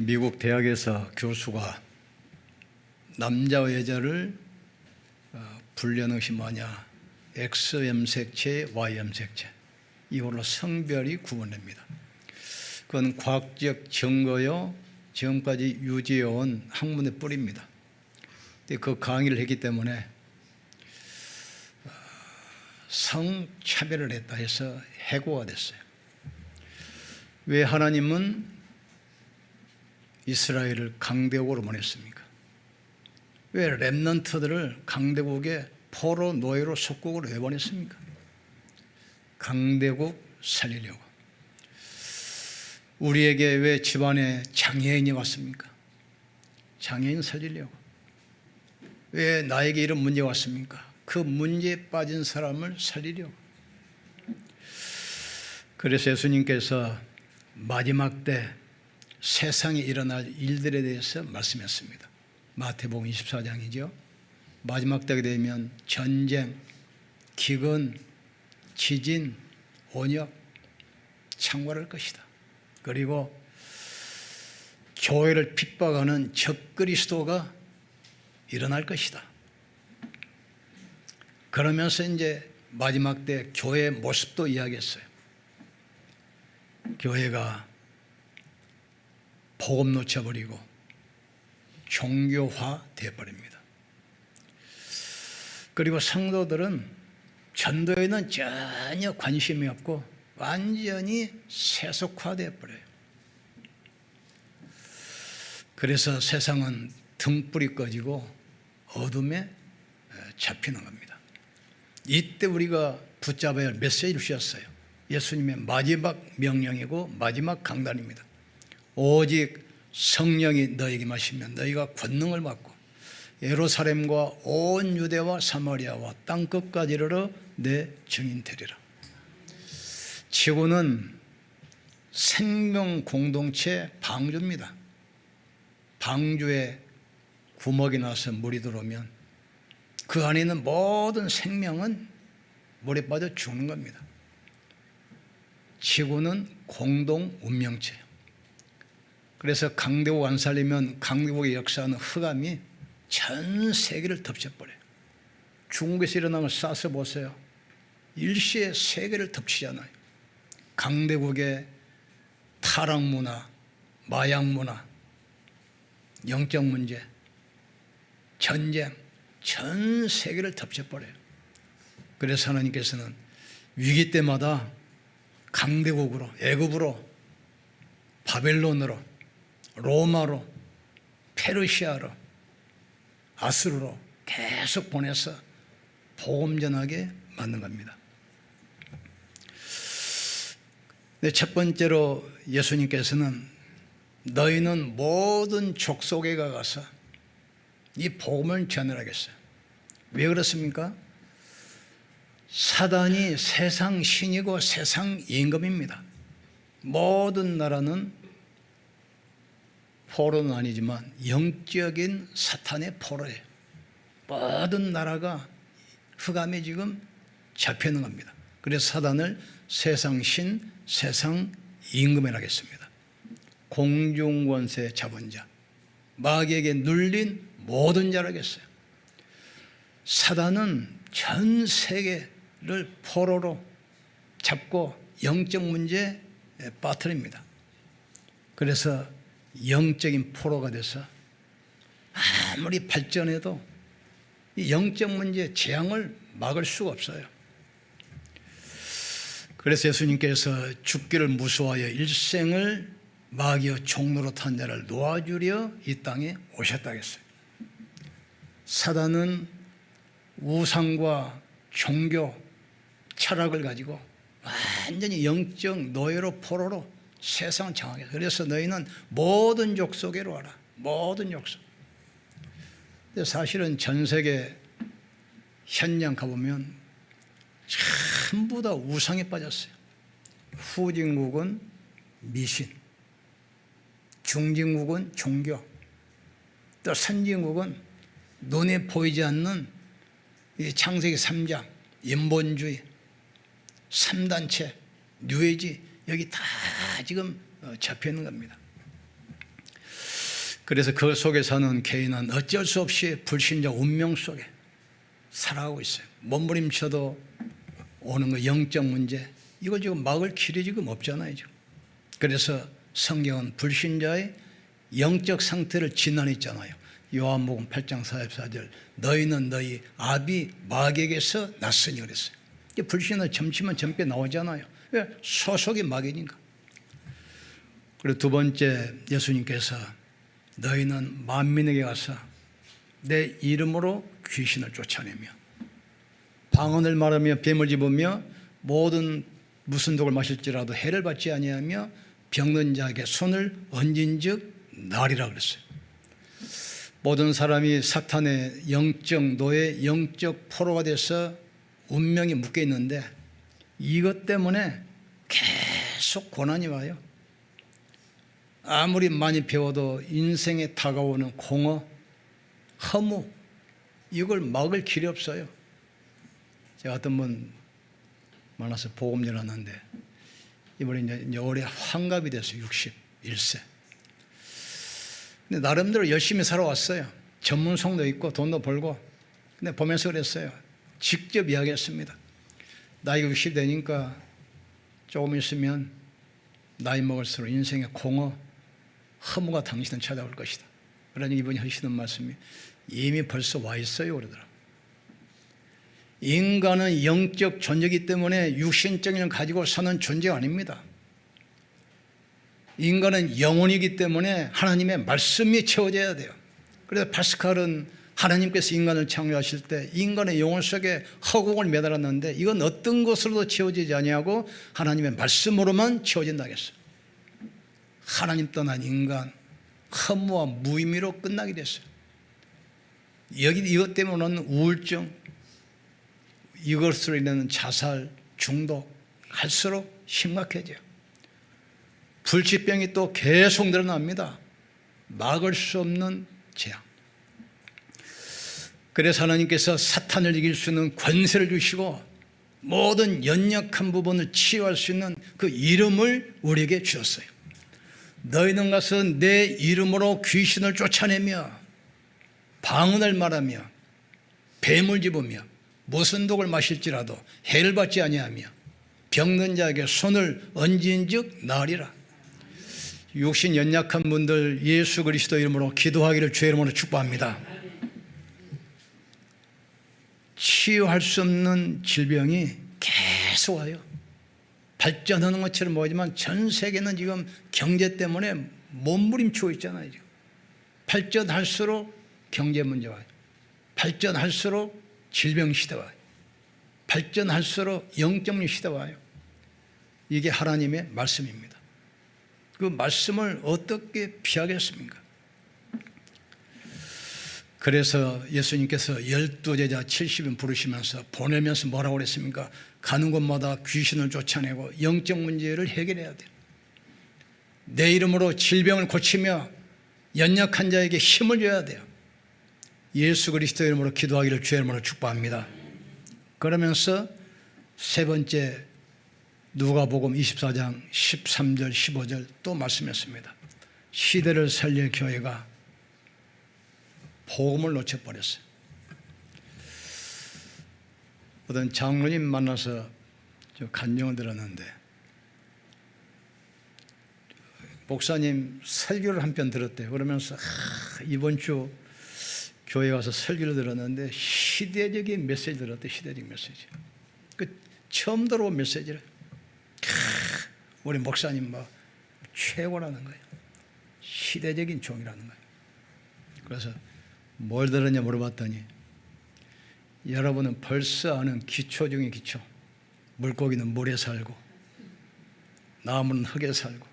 미국 대학에서 교수가 남자와 여자를 어, 분류하는 것이 뭐냐? X염색체, Y염색체. 이걸로 성별이 구분됩니다. 그건 과학적 증거요. 지금까지 유지해온 학문의 뿌리입니다. 그 강의를 했기 때문에 어, 성차별을 했다 해서 해고가 됐어요. 왜 하나님은 이스라엘을 강대국으로 보냈습니까? 왜 랩넌트들을 강대국의 포로 노예로 속국으로 왜 보냈습니까? 강대국 살리려고. 우리에게 왜 집안에 장애인이 왔습니까? 장애인 살리려고. 왜 나에게 이런 문제가 왔습니까? 그 문제에 빠진 사람을 살리려고. 그래서 예수님께서 마지막 때 세상에 일어날 일들에 대해서 말씀했습니다. 마태복음 24장이죠. 마지막 때가 되면 전쟁, 기근, 지진, 온역 창궐할 것이다. 그리고 교회를 핍박하는 적그리스도가 일어날 것이다. 그러면서 이제 마지막 때 교회의 모습도 이야기했어요. 교회가 복음 놓쳐버리고 종교화 되어버립니다. 그리고 성도들은 전도에는 전혀 관심이 없고 완전히 세속화되어 버려요. 그래서 세상은 등불이 꺼지고 어둠에 잡히는 겁니다. 이때 우리가 붙잡아야 할 메시지를 주셨어요. 예수님의 마지막 명령이고 마지막 강단입니다. 오직 성령이 너에게 마시면 너희가 권능을 받고 예루살렘과 온 유대와 사마리아와 땅 끝까지 이르러 내 증인 되리라. 지구는 생명 공동체 방주입니다. 방주에 구멍이 나서 물이 들어오면 그 안에 있는 모든 생명은 물에 빠져 죽는 겁니다. 지구는 공동 운명체예요. 그래서 강대국 안 살리면 강대국의 역사는 흑암이 전 세계를 덮쳐버려요. 중국에서 일어나면 싸서 보세요. 일시에 세계를 덮치잖아요. 강대국의 타락 문화, 마약 문화, 영적 문제, 전쟁, 전 세계를 덮쳐버려요. 그래서 하나님께서는 위기 때마다 강대국으로, 애굽으로, 바벨론으로, 로마로, 페르시아로, 아스르로 계속 보내서 복음 전하게 만든 겁니다. 네, 첫 번째로 예수님께서는 너희는 모든 족속에 가서 이 복음을 전하겠어요. 왜 그렇습니까? 사단이 세상 신이고 세상 임금입니다. 모든 나라는 포로는 아니지만 영적인 사탄의 포로예요. 모든 나라가 흑암에 지금 잡혀 있는 겁니다. 그래서 사단을 세상 신, 세상 임금이라 하겠습니다. 공중권세 자본자, 마귀에게 눌린 모든 자라겠어요. 사단은 전 세계를 포로로 잡고 영적 문제에 빠뜨립니다. 그래서 영적인 포로가 돼서 아무리 발전해도 이 영적 문제 재앙을 막을 수가 없어요. 그래서 예수님께서 죽기를 무서워하여 일생을 마귀의 종로로 탄 자를 놓아주려 이 땅에 오셨다 했어요. 사단은 우상과 종교, 철학을 가지고 완전히 영적 노예로 포로로 세상을 장하게 그래서 너희는 모든 족속에로 와라. 모든 족속. 근데 사실은 전 세계 현장 가보면 전부 다 우상에 빠졌어요. 후진국은 미신, 중진국은 종교, 또 선진국은 눈에 보이지 않는 창세기 3장, 인본주의, 3단체, 뉴에지 여기 다 지금 어, 잡혀 있는 겁니다. 그래서 그 속에 사는 개인은 어쩔 수 없이 불신자 운명 속에 살아가고 있어요. 몸부림쳐도 오는 거 영적 문제 이거 지금 막을 길이 지금 없잖아요. 지금. 그래서 성경은 불신자의 영적 상태를 진단했잖아요. 요한복음 8장 44절 너희는 너희 아비 마귀에게서 났으니 그랬어요. 불신은 점치면 점게 나오잖아요. 왜? 소속이 마귀니까. 그리고 두 번째 예수님께서 너희는 만민에게 가서 내 이름으로 귀신을 쫓아내며 방언을 말하며 뱀을 집으며 모든 무슨 독을 마실지라도 해를 받지 아니하며 병든 자에게 손을 얹은즉 나리라 그랬어요. 모든 사람이 사탄의 영적 노예, 영적 포로가 돼서 운명이 묶여 있는데 이것 때문에 계속 고난이 와요. 아무리 많이 배워도 인생에 다가오는 공허, 허무 이걸 막을 길이 없어요. 제가 어떤 분 만나서 복음 전하는데 이번에 이제, 올해 환갑이 됐어요. 61세. 근데 나름대로 열심히 살아왔어요. 전문성도 있고 돈도 벌고. 근데 보면서 그랬어요. 직접 이야기했습니다. 나이가 60 되니까 조금 있으면 나이 먹을수록 인생의 공허, 허무가 당신을 찾아올 것이다. 그러니 이분이 하시는 말씀이 이미 벌써 와 있어요. 그러더라. 인간은 영적 존재이기 때문에 육신적인 가지고 사는 존재가 아닙니다. 인간은 영혼이기 때문에 하나님의 말씀이 채워져야 돼요. 그래서 파스칼은 하나님께서 인간을 창조하실 때 인간의 영혼 속에 허공을 매달았는데 이건 어떤 것으로도 채워지지 아니하고 하나님의 말씀으로만 채워진다 했어요. 하나님 떠난 인간 허무와 무의미로 끝나게 됐어요. 여기 이것 때문에 우울증, 이것으로 인한 자살, 중독 할수록 심각해져요. 불치병이 또 계속 늘어납니다. 막을 수 없는 재앙. 그래서 하나님께서 사탄을 이길 수 있는 권세를 주시고 모든 연약한 부분을 치유할 수 있는 그 이름을 우리에게 주셨어요. 너희는 가서 내 이름으로 귀신을 쫓아내며 방언을 말하며 뱀을 집으며 무슨 독을 마실지라도 해를 받지 아니하며 병든 자에게 손을 얹은즉 나으리라. 육신 연약한 분들 예수 그리스도 이름으로 기도하기를 주의 이름으로 축복합니다. 치유할 수 없는 질병이 계속 와요. 발전하는 것처럼 보이지만 전 세계는 지금 경제 때문에 몸부림치고 있잖아요. 지금. 발전할수록 경제 문제 와요. 발전할수록 질병 시대 와요. 발전할수록 영적 시대 와요. 이게 하나님의 말씀입니다. 그 말씀을 어떻게 피하겠습니까? 그래서 예수님께서 열두 제자 70인 부르시면서 보내면서 뭐라고 그랬습니까? 가는 곳마다 귀신을 쫓아내고 영적 문제를 해결해야 돼요. 내 이름으로 질병을 고치며 연약한 자에게 힘을 줘야 돼요. 예수 그리스도 이름으로 기도하기를 주의 이름으로 축복합니다. 그러면서 세 번째 누가복음 24장 13절 15절 또 말씀했습니다. 시대를 살릴 교회가 복음을 놓쳐버렸어요. 어떤 장로님 만나서 저 간증을 들었는데 목사님 설교를 한 편 들었대요. 그러면서 아, 이번 주 교회 와서 설교를 들었는데 시대적인 메시지 들었대. 시대적 메시지. 그 처음 들어온 메시지를 우리 목사님 뭐 최고라는 거예요. 시대적인 종이라는 거예요. 그래서 뭘 들었냐 물어봤더니 여러분은 벌써 아는 기초 중의 기초. 물고기는 물에 살고 나무는 흙에 살고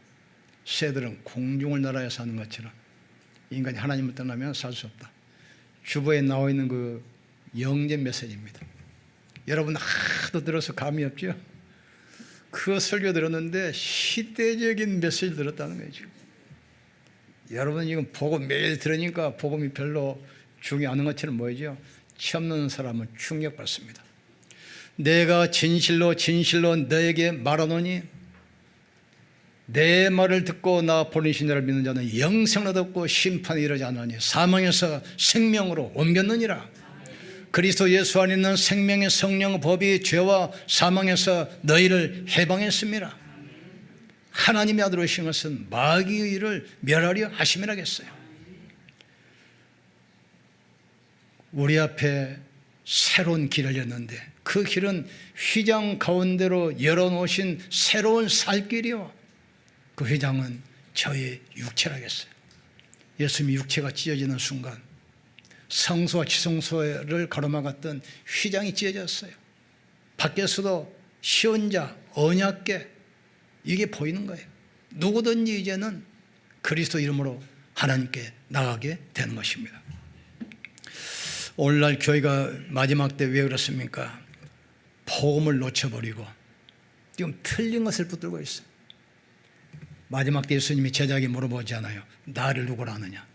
새들은 공중을 날아야 사는 것처럼 인간이 하나님을 떠나면 살 수 없다. 주보에 나와 있는 그 영제 메시지입니다. 여러분 하도 들어서 감이 없죠? 그 설교 들었는데 시대적인 메시지 들었다는 지금. 여러분 지금 복음 매일 들으니까 복음이 별로 않은 것처럼 보이죠? 듣는 사람은 충격받습니다. 내가 진실로 진실로 너에게 말하노니 내 말을 듣고 나 보내신 자를 믿는 자는 영생을 얻었고 심판이 이르지 않으니 사망에서 생명으로 옮겼느니라. 그리스도 예수 안에 있는 생명의 성령 법이 죄와 사망에서 너희를 해방했습니다. 하나님의 아들 오신 것은 마귀의 일을 멸하려 하심이라겠어요. 우리 앞에 새로운 길을 였는데 그 길은 휘장 가운데로 열어놓으신 새로운 살길이요. 그 휘장은 저의 육체라겠어요. 예수님이 육체가 찢어지는 순간 성소와 지성소를 가로막았던 휘장이 찢어졌어요. 밖에서도 시온자, 언약계 이게 보이는 거예요. 누구든지 이제는 그리스도 이름으로 하나님께 나가게 되는 것입니다. 오늘날 교회가 마지막 때 왜 그렇습니까? 복음을 놓쳐버리고 지금 틀린 것을 붙들고 있어요. 마지막 때 예수님이 제자에게 물어보잖아요. 나를 누구라 하느냐?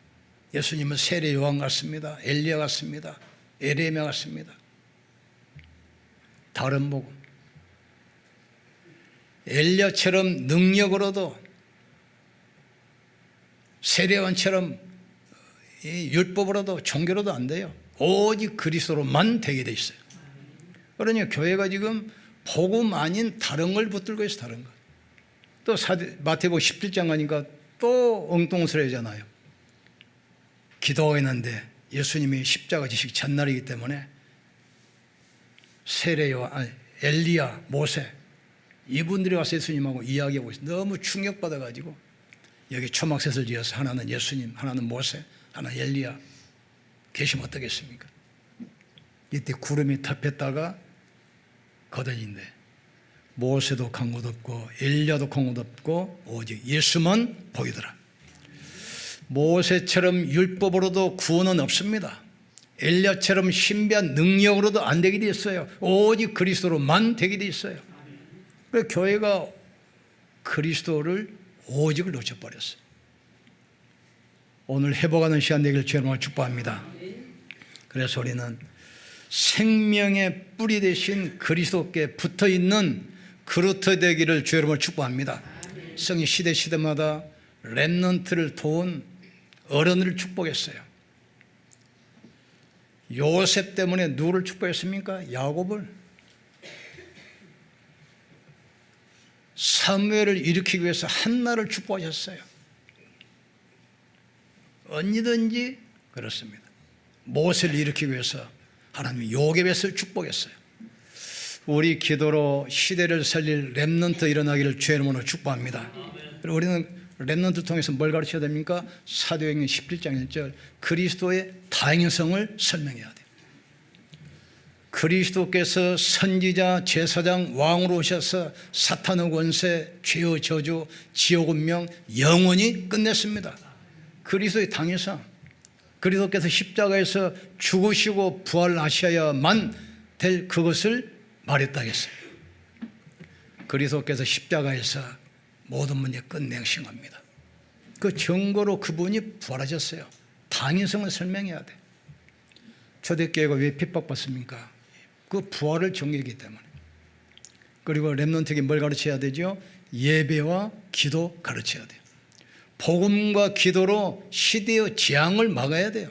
예수님은 세례 요한 같습니다. 엘리야 같습니다. 에레미야 같습니다. 다른 복음. 엘리야처럼 능력으로도 세례원처럼 이 율법으로도 종교로도 안 돼요. 오직 그리스도로만 되게 돼 있어요. 그러니 교회가 지금 복음 아닌 다른 걸 붙들고 있어 다른 거. 또 사대, 마태복음 17장 가니까 또 엉뚱스러워잖아요. 기도하고 있는데 예수님이 십자가 지식 전날이기 때문에 세례요 엘리야 모세 이분들이 와서 예수님하고 이야기하고 있어요. 너무 충격받아가지고 여기 초막셋을 지어서 하나는 예수님, 하나는 모세, 하나 엘리야 계시면 어떻겠습니까? 이때 구름이 덮였다가 거든인데 모세도 간곳 없고 엘리야도 간곳 없고 오직 예수만 보이더라. 모세처럼 율법으로도 구원은 없습니다. 엘리야처럼 신비한 능력으로도 안 되게 돼 있어요. 오직 그리스도로만 되게 돼 있어요. 그래서 교회가 그리스도를 오직을 놓쳐버렸어요. 오늘 회복하는 시간 되기를 주님을 축복합니다. 그래서 우리는 생명의 뿌리 대신 그리스도께 붙어 있는 그루터 되기를 주 여러분을 축복합니다. 성이 시대 시대마다 랩넌트를 도운 어른을 축복했어요. 요셉 때문에 누구를 축복했습니까? 야곱을. 사무엘을 일으키기 위해서 한나를 축복하셨어요. 언니든지 그렇습니다. 모세를 일으키기 위해서 하나님이 요괴뱃을 축복했어요. 우리 기도로 시대를 살릴 랩넌트 일어나기를 주의 이름으로 축복합니다. 그리고 우리는 랩넌트 통해서 뭘 가르쳐야 됩니까? 사도행전 17장 1절 그리스도의 다행성을 설명해야 돼요. 그리스도께서 선지자, 제사장, 왕으로 오셔서 사탄의 권세, 죄의 저주, 지옥 운명 영원히 끝냈습니다. 그리스도의 당해상 그리스도께서 십자가에서 죽으시고 부활하셔야만 될 그것을 말했다겠어요. 그리스도께서 십자가에서 모든 문제 끝내신 겁니다. 그 증거로 그분이 부활하셨어요. 당인성을 설명해야 돼. 초대교회가 왜 핍박받습니까? 그 부활을 정리하기 때문에. 그리고 랩런트에게 뭘 가르쳐야 되죠? 예배와 기도 가르쳐야 돼요. 복음과 기도로 시대의 재앙을 막아야 돼요.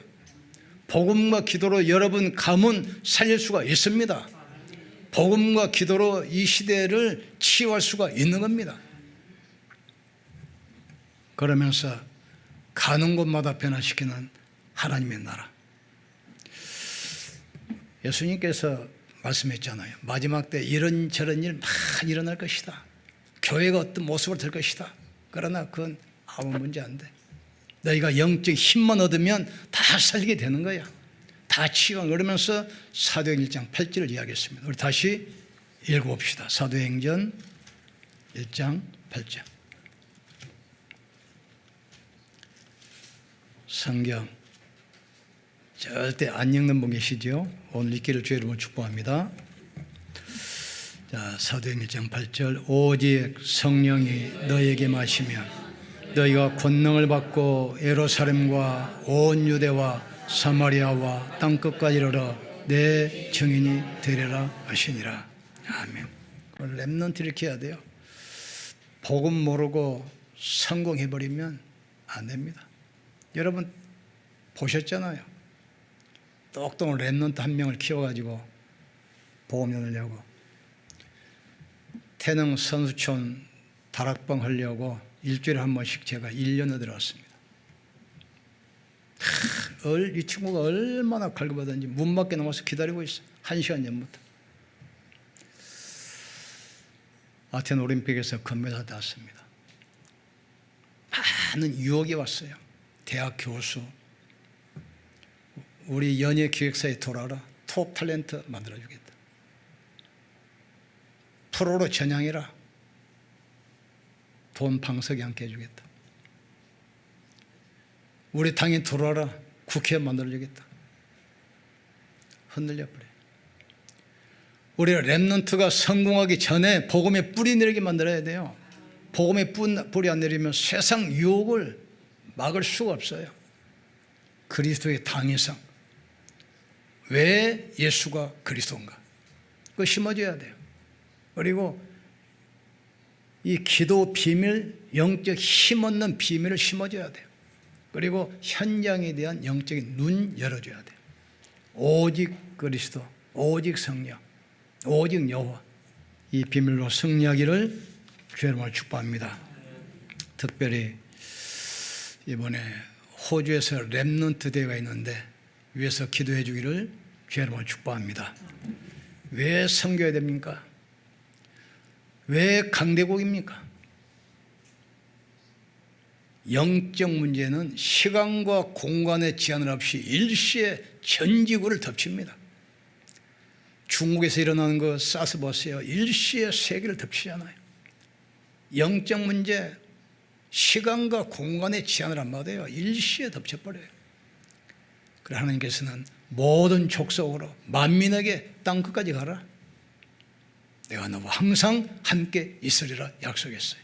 복음과 기도로 여러분 가문 살릴 수가 있습니다. 복음과 기도로 이 시대를 치유할 수가 있는 겁니다. 그러면서 가는 곳마다 변화시키는 하나님의 나라. 예수님께서 말씀했잖아요. 마지막 때 이런저런 일 많이 일어날 것이다. 교회가 어떤 모습으로 될 것이다. 그러나 그건 아무 문제 안 돼. 너희가 영적 힘만 얻으면 다 살게 되는 거야. 다 치유가 그러면서 사도행 1장 8절을 이야기했습니다. 우리 다시 읽어봅시다. 사도행전 1장 8절. 성경 절대 안 읽는 분 계시죠? 오늘 읽기를 주의 이름으로 축복합니다. 자, 사도행 1장 8절 오직 성령이 너에게 마시면 너희가 권능을 받고 예루살렘과 온 유대와 사마리아와 땅 끝까지 이르러 내 증인이 되리라 하시니라. 아멘. 랩넌트 이렇게 해야 돼요. 복음 모르고 성공해버리면 안 됩니다. 여러분 보셨잖아요. 똑똑한 랩런트 한 명을 키워가지고 보험 연으려고 태능 선수촌 다락방 하려고 일주일에 한 번씩 제가 1년을 들어왔습니다. 얼, 이 친구가 얼마나 갈급하던지 문 밖에 나와서 기다리고 있어. 한 시간 전부터. 아테네 올림픽에서 금메달 땄습니다. 많은 유혹이 왔어요. 대학 교수, 우리 연예 기획사에 돌아라. 톱 탤런트 만들어주겠다. 프로로 전향해라. 돈 방석이 함께 해주겠다. 우리 당에 들어와라. 국회 만들어주겠다. 흔들려 버려. 우리 랩런트가 성공하기 전에 복음의 뿌리 내리게 만들어야 돼요. 복음의 뿌리 안 내리면 세상 유혹을 막을 수가 없어요. 그리스도의 당위성. 왜 예수가 그리스도인가? 그거 심어줘야 돼요. 그리고 이 기도 비밀, 영적 힘없는 비밀을 심어줘야 돼요. 그리고 현장에 대한 영적인 눈 열어줘야 돼요. 오직 그리스도, 오직 성령, 오직 여호와 이 비밀로 승리하기를 주여름을 축복합니다. 특별히 이번에 호주에서 랩런트 대회가 있는데 위해서 기도해 주기를 주여름을 축복합니다. 왜 섬겨야 됩니까? 왜 강대국입니까? 영적 문제는 시간과 공간의 제한을 없이 일시에 전 지구를 덮칩니다. 중국에서 일어나는 거 사스 보세요. 일시에 세계를 덮치잖아요. 영적 문제, 시간과 공간의 제한을 안 받아요. 일시에 덮쳐버려요. 그래 하나님께서는 모든 족속으로 만민에게 땅 끝까지 가라. 내가 너와 항상 함께 있으리라 약속했어요.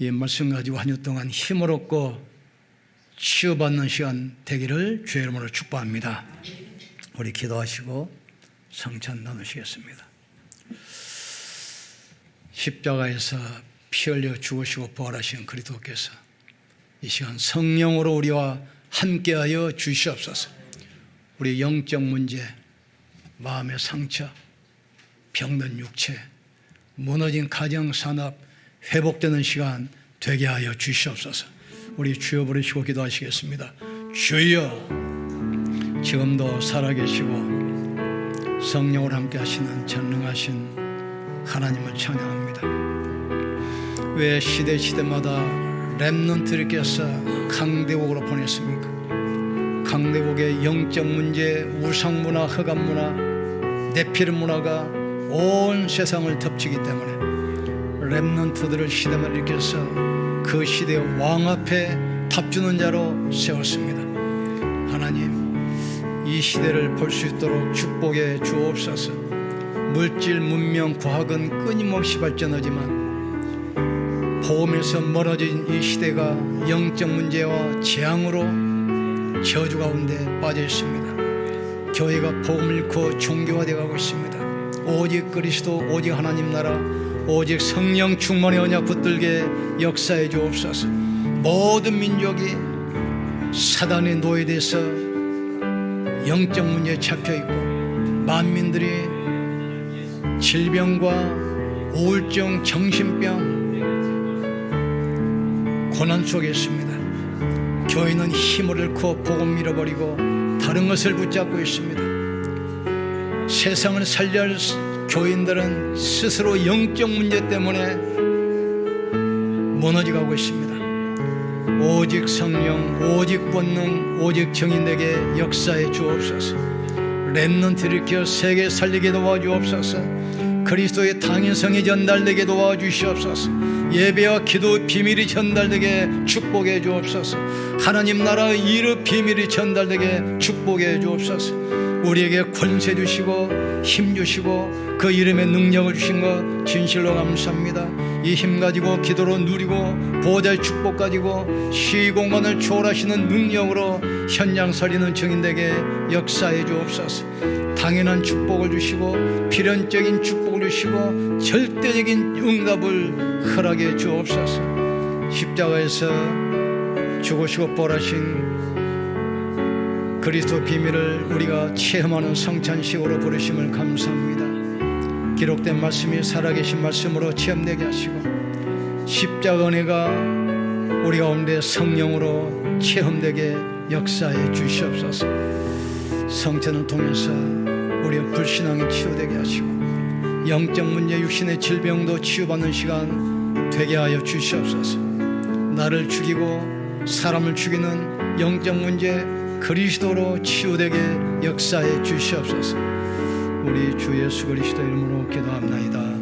이 말씀 가지고 한 주 동안 힘을 얻고 치유받는 시간 되기를 주의 이름으로 축복합니다. 우리 기도하시고 성찬 나누시겠습니다. 십자가에서 피 흘려 죽으시고 부활하신 그리스도께서 이 시간 성령으로 우리와 함께하여 주시옵소서. 우리 영적 문제, 마음의 상처, 병든 육체, 무너진 가정 산업 회복되는 시간 되게 하여 주시옵소서. 우리 주여 부르시고 기도하시겠습니다. 주여 지금도 살아계시고 성령을 함께 하시는 전능하신 하나님을 찬양합니다. 왜 시대 시대마다 랩런트들께서 강대국으로 보냈습니까? 강대국의 영적 문제, 우상 문화, 흑암 문화, 네피르 문화가 온 세상을 덮치기 때문에 랩런트들을 시대만 일으켜서 그 시대의 왕 앞에 답주는 자로 세웠습니다. 하나님, 이 시대를 볼 수 있도록 축복해 주옵소서. 물질, 문명, 과학은 끊임없이 발전하지만 보험에서 멀어진 이 시대가 영적 문제와 재앙으로 저주 가운데 빠져 있습니다. 교회가 복음을 잃고 종교화되어 가고 있습니다. 오직 그리스도, 오직 하나님 나라, 오직 성령 충만의 언약 붙들게 역사해 주옵소서. 모든 민족이 사단의 노예돼서 영적 문제에 잡혀 있고 만민들이 질병과 우울증, 정신병 고난 속에 있습니다. 교회는 힘을 잃고 복음 잃어버리고 다른 것을 붙잡고 있습니다. 세상을 살려할 교인들은 스스로 영적 문제 때문에 무너져가고 있습니다. 오직 성령, 오직 본능, 오직 정인에게 역사해 주옵소서. 랩넌트 일으켜 세계 살리게 도와주옵소서. 그리스도의 당인성이 전달되게 도와주시옵소서. 예배와 기도 비밀이 전달되게 축복해 주옵소서. 하나님 나라 일의 비밀이 전달되게 축복해 주옵소서. 우리에게 권세 주시고 힘 주시고 그 이름의 능력을 주신 것 진실로 감사합니다. 이 힘 가지고 기도로 누리고 보좌의 축복 가지고 시공간을 초월하시는 능력으로 현장 살리는 증인에게 역사해 주옵소서. 당연한 축복을 주시고 필연적인 축복을 주시고 절대적인 응답을 허락해 주옵소서. 십자가에서 죽으시고 보라신 그리스도 비밀을 우리가 체험하는 성찬식으로 부르심을 감사합니다. 기록된 말씀이 살아계신 말씀으로 체험되게 하시고 십자가 은혜가 우리 가운데 성령으로 체험되게 역사해 주시옵소서. 성찬을 통해서 우리의 불신앙이 치유되게 하시고 영적 문제 육신의 질병도 치유받는 시간 되게 하여 주시옵소서. 나를 죽이고 사람을 죽이는 영적 문제 그리스도로 치유되게 역사해 주시옵소서. 우리 주 예수 그리스도 이름으로 기도합나이다.